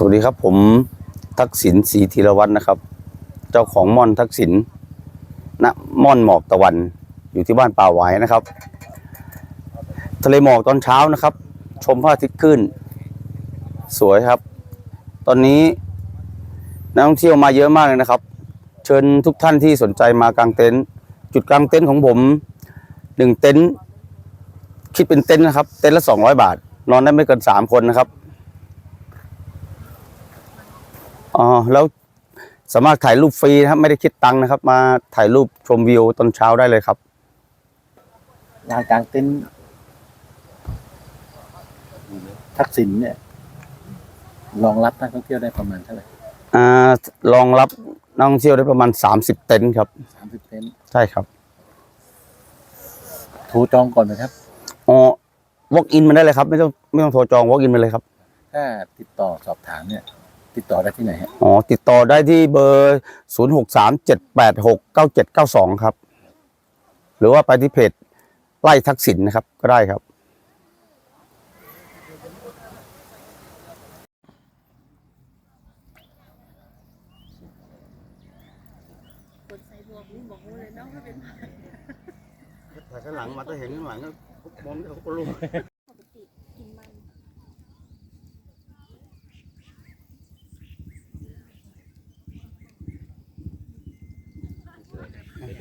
สวัสดีครับผมทักษิณศรีธีรวัฒน์นะครับ เจ้าของม่อนทักษิณณม่อนหมอกตะวันอยู่ที่บ้านป่าหวายนะครับ ทะเลหมอกตอนเช้านะครับ ชมพระอาทิตย์ขึ้น สวยครับ ตอนนี้นักท่องเที่ยวมาเยอะมากเลยนะครับ เชิญทุกท่านที่สนใจมากางเต็นท์จุดกางเต็นท์ของผมหนึ่งเต็นท์คิดเป็นเต็นท์นะครับ เต็นท์ละสองร้อยบาท นอนได้ไม่เกินสามคนนะครับ อ๋อแล้วสามารถถ่ายรูปฟรีนะครับไม่ได้คิดตังค์นะครับ มาถ่ายรูปชมวิวตอนเช้าได้เลยครับงานกลางเต็นท์ทักษิณเนี่ยรองรับนักท่องเที่ยวได้ประมาณเท่าไหร่อ่ารองรับนักท่องเที่ยวได้ประมาณ30เต็นท์ครับสามสิบเต็นท์ใช่ครับโทรจองก่อนนะครับอ๋อ walk in มาได้เลยครับ ไม่ต้องไม่ต้องโทรจอง walk in มาเลยครับ ถ้าติดต่อสอบถามเนี่ย ติดต่อได้ที่ไหนฮะอ๋อติดต่อได้ที่เบอร์ 0 6 3 7 8 6 9 7 9 2 ครับ หรือว่าไปที่เพจไล่ทักษิณนะครับ ก็ได้ครับ คนใส่หมวกนี่บอกเลยเนาะว่าเป็นไผ่ถ่ายข้างหลังมาถ้าเห็นข้างหลังก็มองเขาก็รู้ ปกติกินมัน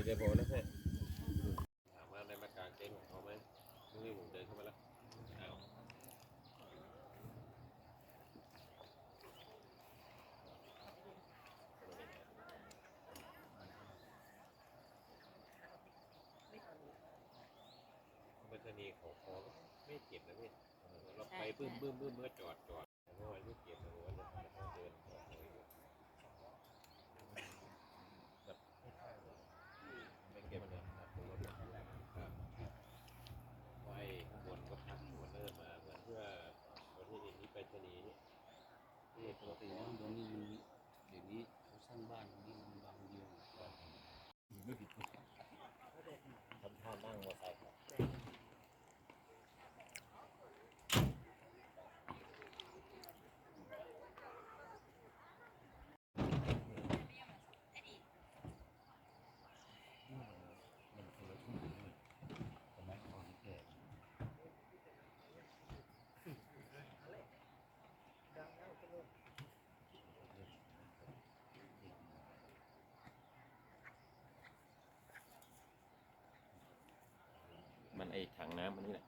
จะบอกนะเพื่อนถามว่าในมากางเต็นท์ของเขาไหมมึงนี่ผมเดินเข้ามาแล้วอ้าวบัญชีของเขาไม่เก็บนะพี่เออเราไปบึ้มบึ้มบึ้มเมื่อจอดจอดแต่เมื่อวานไม่เก็บเลยวันนี้เราเดินออกเลยแบบไม่ข้างเลยไม่เก็บเลยครับผมว่าครับไว้ข้างบนก็พักหัวเริ่มมาเหมือนเพื่อวันที่นี้ไปชนีย์ ที่ปกติข้างบนนี่มันเดี๋ยวนี้เขาสร้างบ้านนี่มันบางเดียวไม่ผิดทำท่านั่งมอเตอร์ไซค์ครับ มันไอถังน้ำมันนี่แหละ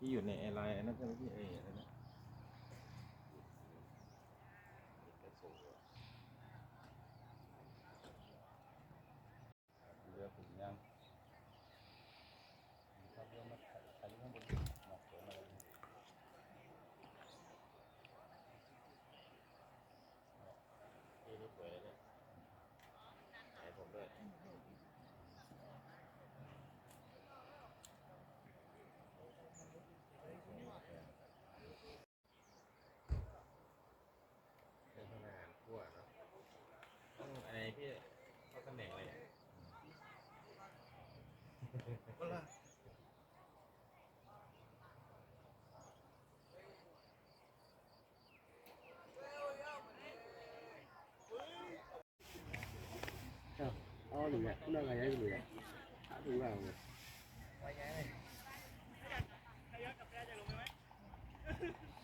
ที่อยู่ในแอร์ไลน์อันนั้นใช่ไหมพี่เออะไรนะเรือถึงยังนี่นี่สวยเลยเนี่ยถ่ายผมด้วย เป็นทหารทั่วเนอะต้องไอ้ พี่เขาตำแหน่งอะไรอะอ๋อหรือไงคุณอะไรหรือไงดูเราเลยเชื้อทำน้ำอะไ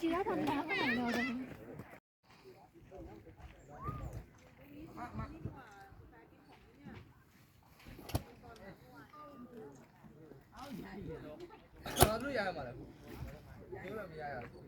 chị đã thành đá cái này rồi đấy Hãy subscribe cho kênh Ghiền Mì Gõ တို့ရရမှာလားခုတို့လည်းမရရဘူး